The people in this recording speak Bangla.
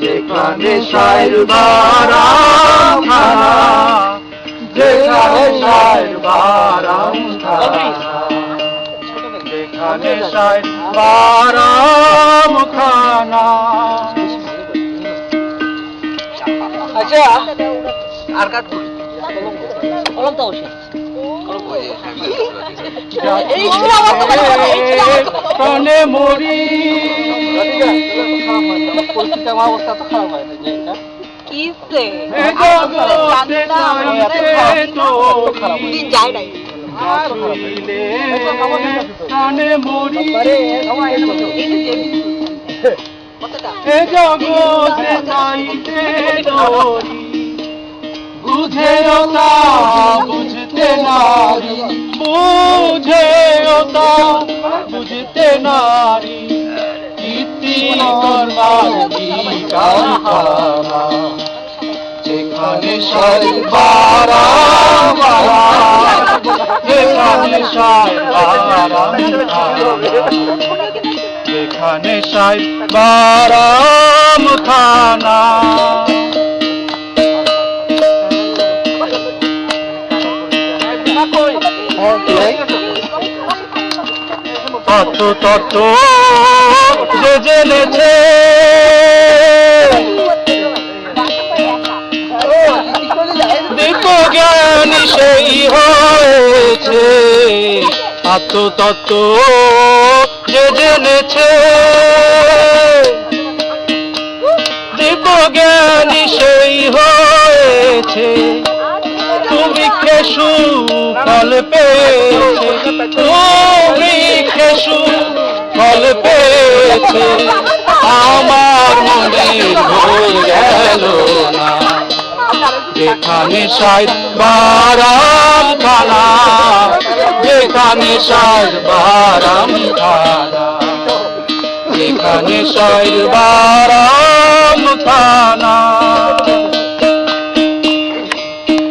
যেখানে সাইর খানা যেখানে সাইর খানা যেখানে সাইর বারাম খানা আচ্ছা আর কাট করি কলম তো অবশ্যই এই ছিল আমার কথা এই ছিল আমার কথা মরি আমার অবস্থা তো খারাপ হয় না যে এটা। কিসে? নাই তা বুঝতে নারি। বুঝেও তা বুঝতে নারি। যেখানে সারি বারাম যেখানে সাই বারাম যেখানে সাই বারাম থানা তত তত যে জেনেছে। জ্ঞানী সেই হয়েছে। তত তত যে জেনেছে। জ্ঞানী সেই হয়েছে। তুমি খেসু ফল পেয়েছে? যেখানে সাইড বারাম খানা যেখানে সাইড বারাম খানা। যেখানে সাইড বারাম